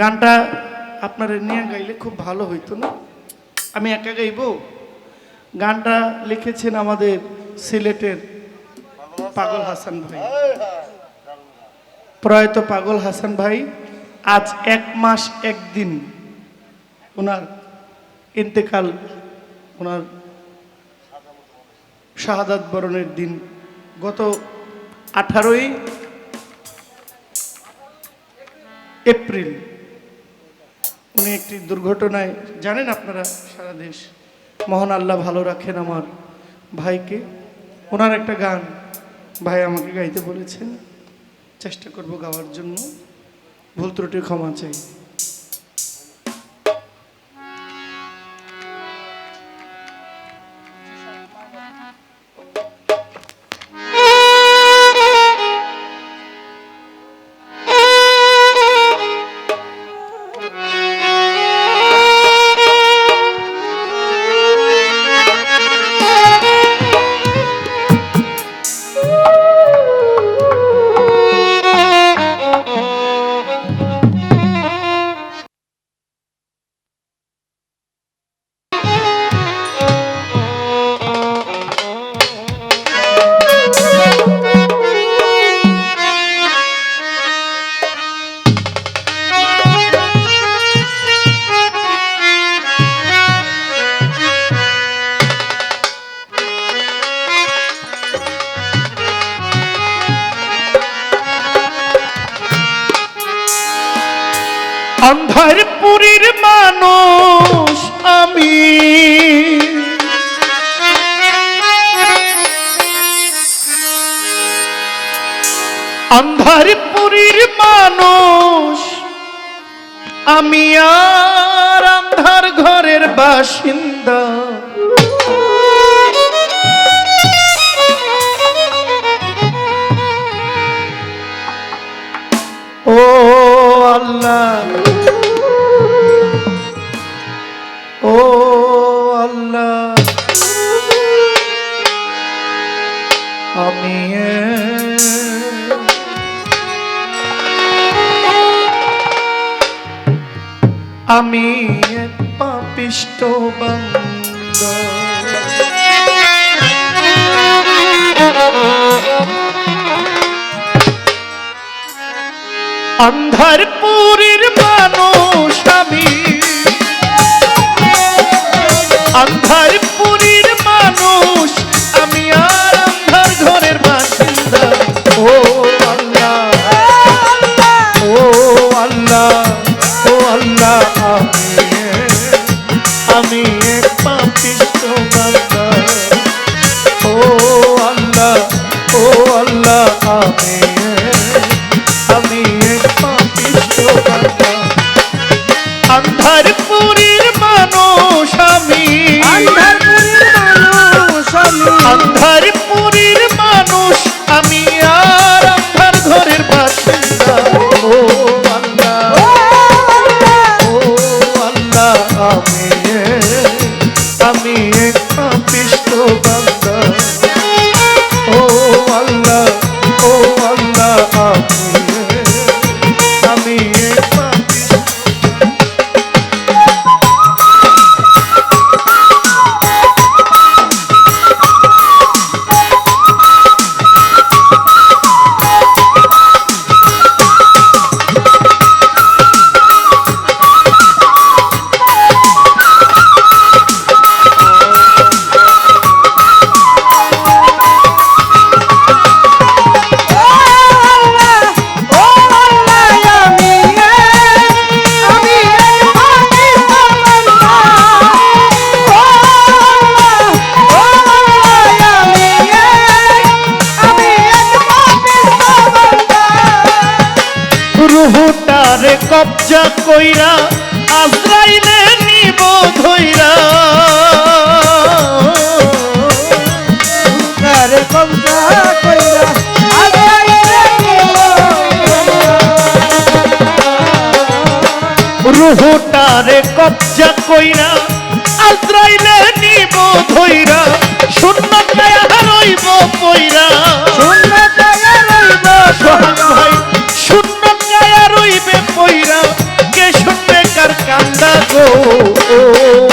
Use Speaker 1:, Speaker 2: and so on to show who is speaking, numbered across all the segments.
Speaker 1: গানটা আপনারা নিয়ে গাইলে খুব ভালো হইতো না? আমি একা গাইব? গানটা লিখেছেন আমাদের সিলেটের পাগল হাসান ভাই। প্রয়াত পাগল হাসান ভাই, আজ এক মাস একদিন ওনার ইন্তেকাল, ওনার শাহাদাত বরণের দিন। গত আঠারোই এপ্রিল উনি একটি দুর্ঘটনায়, জানেন আপনারা সারা দেশ? মহান আল্লাহ ভালো রাখেন আমার ভাইকে। ওনার একটা গান ভাই আমাকে গাইতে বলেছেন। চেষ্টা করব গাওয়ার জন্য। ভুল ত্রুটির ক্ষমা চাই। অন্ধার পুরীর মানুষ আমি। অন্ধার পুরীর মানুষ আমি আর অন্ধার ঘরের বাসিন্দা। ও আল্লাহ। ও আল্লাহ আমি আমি এক পাপিষ্ট বান্দা। অন্ধার পুরীর মানুষ আমি। অন্ধার পুরীর মানুষ আমি আর আন্ধার ঘরের বাসিন্দা। ও আল্লাহ ও আল্লাহ ও আল্লাহ কবজা কইরা আজরাইলে নিব ধইরা। রুহুটারে কবজা কইরা আজরাইলে নিব ধইরা। শূন্য রইব পইরা। ও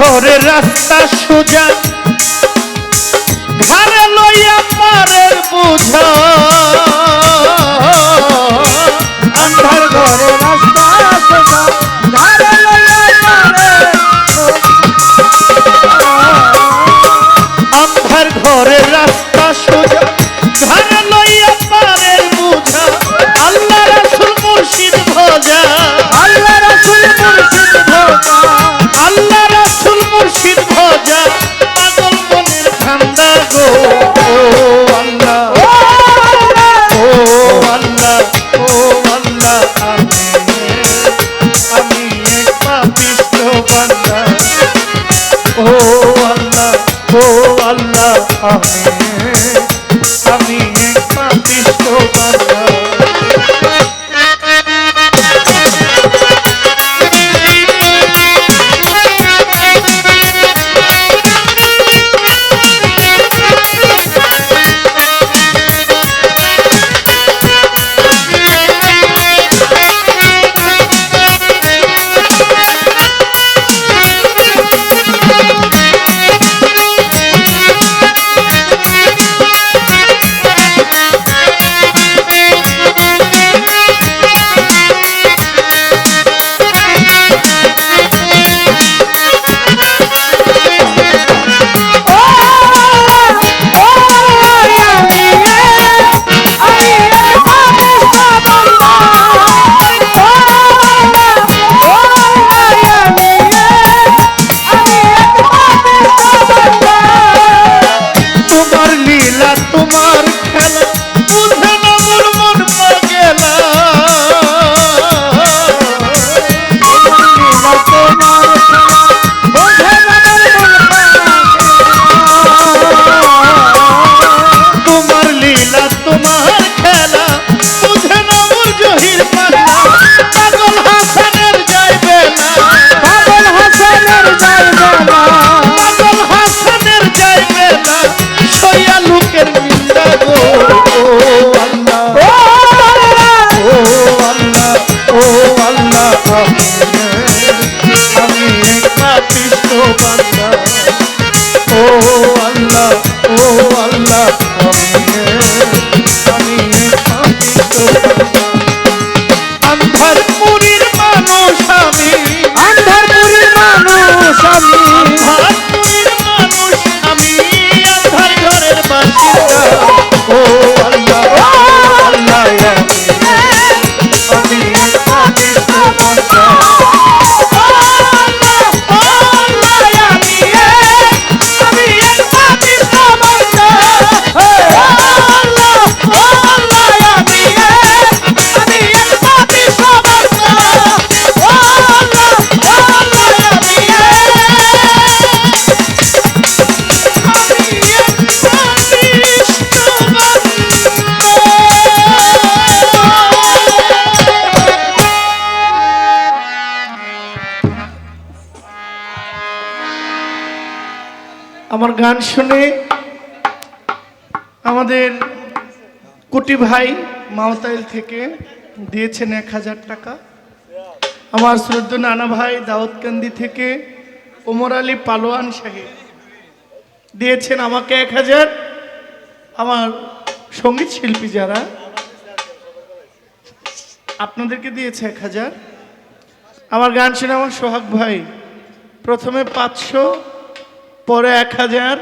Speaker 1: ঘরের রাস্তা সোজা। আমার গান শুনে আমাদের কুটি ভাই মাওতাইল থেকে দিয়েছেন এক হাজার টাকা। আমার শ্রদ্ধ নানা ভাই দাউদকান্দি থেকে ওমর আলী পালোয়ান সাহেব দিয়েছেন আমাকে এক হাজার। আমার সংগীত শিল্পী যারা, আপনাদেরকে দিয়েছে এক হাজার। আমার গান শুনে আমার সোহাগ ভাই প্রথমে পাঁচশো পরে এক হাজার